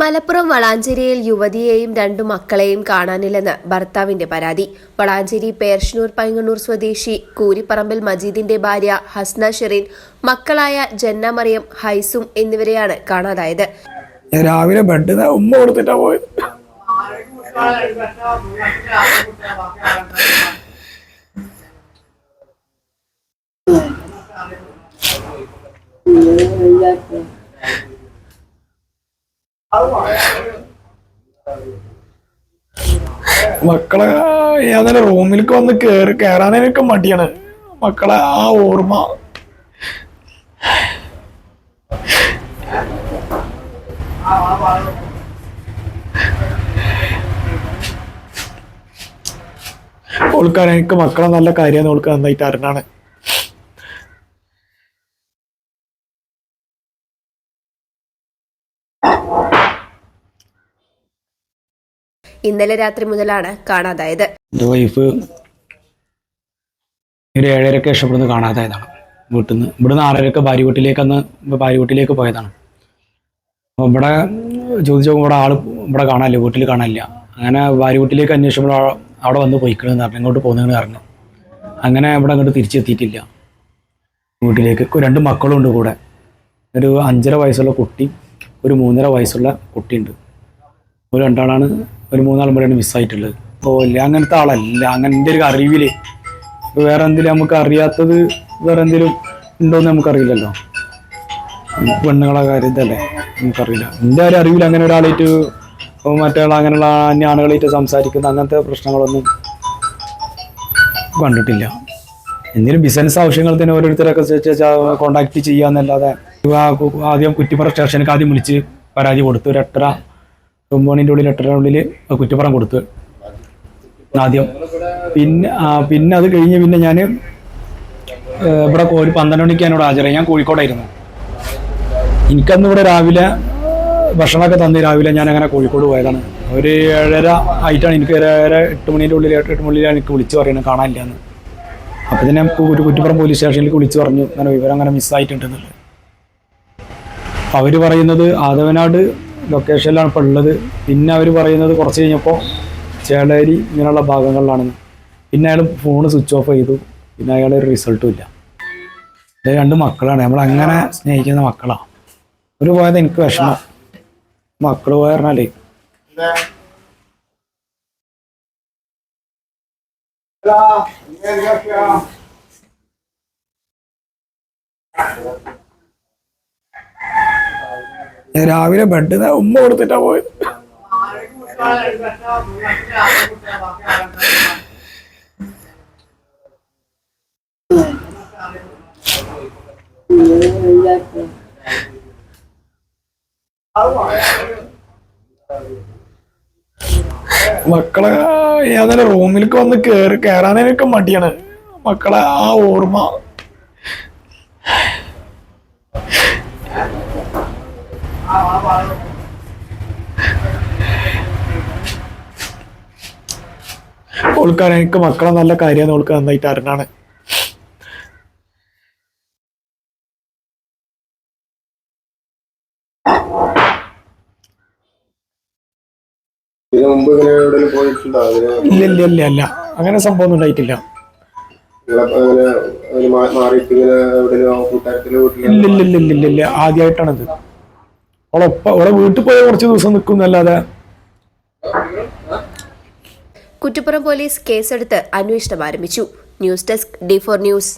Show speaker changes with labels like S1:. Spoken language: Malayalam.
S1: മലപ്പുറം വളാഞ്ചേരിയിൽ യുവതിയെയും രണ്ടു മക്കളെയും കാണാനില്ലെന്ന് ഭർത്താവിന്റെ പരാതി. വളാഞ്ചേരി പേർഷനൂർ പൈങ്ങണ്ണൂർ സ്വദേശി കൂരിപ്പറമ്പിൽ മജീദിന്റെ ഭാര്യ ഹസ്ന ഷെറീൻ മക്കളായ ജന്ന മറിയം ഹൈസും എന്നിവരെയാണ് കാണാതായത്.
S2: ഞാൻ രാവിലെ ബെഡ് ഉമ്മ കൊടുത്തിട്ടാ പോയത്. മക്കളെ ഏതായാലും റൂമിലേക്ക് വന്ന് കേറി കയറാനൊക്കെ മടിയാണ്. മക്കളെ ആ ഓർമ്മ. ഓൾക്കാരെ എനിക്ക് മക്കളെ നല്ല കാര്യമാണ് ഓൾക്ക് നന്നായിട്ട് അറിഞ്ഞാണ്.
S1: ഇന്നലെ രാത്രി മുതലാണ് കാണാതായത്.
S2: വൈഫ് ഒരു ഏഴരക്ക് ശേഷം ഇവിടുന്ന് കാണാതായതാണ്. വീട്ടിൽ നിന്ന് ഇവിടുന്ന് ആറരക്ക് ഭാര്യ വീട്ടിലേക്ക് അന്ന് ഭാര്യ വീട്ടിലേക്ക് പോയതാണ്. അപ്പോൾ ഇവിടെ ചോദിച്ചു ഇവിടെ ആൾ ഇവിടെ കാണാനില്ല വീട്ടിൽ കാണാനില്ല. അങ്ങനെ ഭാര്യ വീട്ടിലേക്ക് അന്വേഷിച്ചപ്പോൾ അവിടെ വന്ന് പോയിക്കണെന്ന് പറഞ്ഞു ഇങ്ങോട്ട് പോകുന്നതെന്ന് പറഞ്ഞു. അങ്ങനെ ഇവിടെ അങ്ങോട്ട് തിരിച്ചെത്തിയിട്ടില്ല. വീട്ടിലേക്ക് രണ്ട് മക്കളും ഉണ്ട് കൂടെ. ഒരു അഞ്ചര വയസ്സുള്ള കുട്ടി ഒരു മൂന്നര വയസ്സുള്ള കുട്ടിയുണ്ട്. ഒരു രണ്ടാളാണ് ഒരു മൂന്നാളും മുറിയാണ് മിസ്സായിട്ടുള്ളത് ഇല്ല അങ്ങനത്തെ ആളല്ല. അങ്ങനെ ഒരു അറിവില്ലേ അപ്പോൾ വേറെ എന്തെങ്കിലും നമുക്ക് അറിയാത്തത് വേറെ എന്തെങ്കിലും ഉണ്ടോന്ന് നമുക്കറിയില്ലല്ലോ. പെണ്ണുങ്ങളെ കാര്യം ഇതല്ലേ? നമുക്കറിയില്ല. എന്റെ ഒരു അറിവിൽ അങ്ങനെ ഒരാളായിട്ട് മറ്റേ അങ്ങനെയുള്ള അന്യാളുകളായിട്ട് സംസാരിക്കുന്ന അങ്ങനത്തെ പ്രശ്നങ്ങളൊന്നും കണ്ടിട്ടില്ല. എന്തെങ്കിലും ബിസിനസ് ആവശ്യങ്ങൾ തന്നെ ഓരോരുത്തരൊക്കെ കോണ്ടാക്ട് ചെയ്യാന്നല്ലാതെ എന്നല്ലാതെ ആദ്യം കുറ്റിപ്പുറ സ്റ്റേഷനിലേക്ക് ആദ്യം വിളിച്ച് പരാതി കൊടുത്തു ഒരു എട്ടര ഒമ്പണിന്റെ ഉള്ളിൽ എട്ടര ഉള്ളിൽ കുറ്റപ്പുറം കൊടുത്തു. ആദ്യം. പിന്നെ പിന്നെ അത് കഴിഞ്ഞ് പിന്നെ ഞാൻ ഇവിടെ ഒരു പന്ത്രണ്ട് മണിക്ക് എന്നോട് ഹാജരായി. ഞാൻ കോഴിക്കോടായിരുന്നു. എനിക്കന്ന് ഇവിടെ രാവിലെ ഭക്ഷണമൊക്കെ തന്ന് രാവിലെ ഞാൻ അങ്ങനെ കോഴിക്കോട് പോയതാണ്. ഒരു ഏഴര ആയിട്ടാണ് എനിക്ക് ഏഴര എട്ട് മണീന്റെ ഉള്ളിൽ എട്ട് മണിയിലാണ് എനിക്ക് വിളിച്ച് പറയുന്നത് കാണാനില്ല എന്ന് അപ്പോൾ തന്നെ ഒരു കുറ്റിപ്പുറം പോലീസ് സ്റ്റേഷനിലേക്ക് വിളിച്ച് പറഞ്ഞു അങ്ങനെ വിവരം അങ്ങനെ മിസ്സായിട്ടുണ്ടെന്നുള്ളത് അവർ പറയുന്നത് ആദവനാട് ലൊക്കേഷനിലാണ് ഇപ്പോൾ ഉള്ളത്. പിന്നെ അവർ പറയുന്നത് കുറച്ച് കഴിഞ്ഞപ്പോൾ ചേളേരി ഇങ്ങനെയുള്ള ഭാഗങ്ങളിലാണെന്ന് പിന്നെ അയാൾ ഫോൺ സ്വിച്ച് ഓഫ് ചെയ്തു. പിന്നെ അയാൾ ഒരു റിസൾട്ടും ഇല്ല. രണ്ട് മക്കളാണ്. നമ്മൾ അങ്ങനെ സ്നേഹിക്കുന്ന മക്കളാണ് ഒരു പോയത് എനിക്ക് വിഷമം. മക്കൾ പോയ പറഞ്ഞാലേ. ഞാൻ രാവിലെ ബെഡ് ഉമ്മ കൊടുത്തിട്ടാ പോയത്. മക്കളെ ഏതായാലും റൂമിലേക്ക് വന്ന് കേറി കയറാനൊക്കെ മടിയാണ്. മക്കളെ ആ ഓർമ്മ. ഓൾക്കാൻ എനിക്ക് മക്കളെ നല്ല കാര്യമാണ് ഓൾക്ക് നന്നായിട്ട് അറിഞ്ഞാണ്. ഇല്ല ഇല്ല ഇല്ല അല്ല അങ്ങനെ സംഭവം ഉണ്ടായിട്ടില്ല. ഇല്ല ഇല്ല ഇല്ല. ആദ്യമായിട്ടാണിത്. അവളെ വീട്ടിൽ പോയ കുറച്ച് ദിവസം നിൽക്കും എന്നല്ലാതെ.
S1: കുറ്റിപ്പുറം പോലീസ് കേസെടുത്ത് അന്വേഷണം ആരംഭിച്ചു. News desk D four news.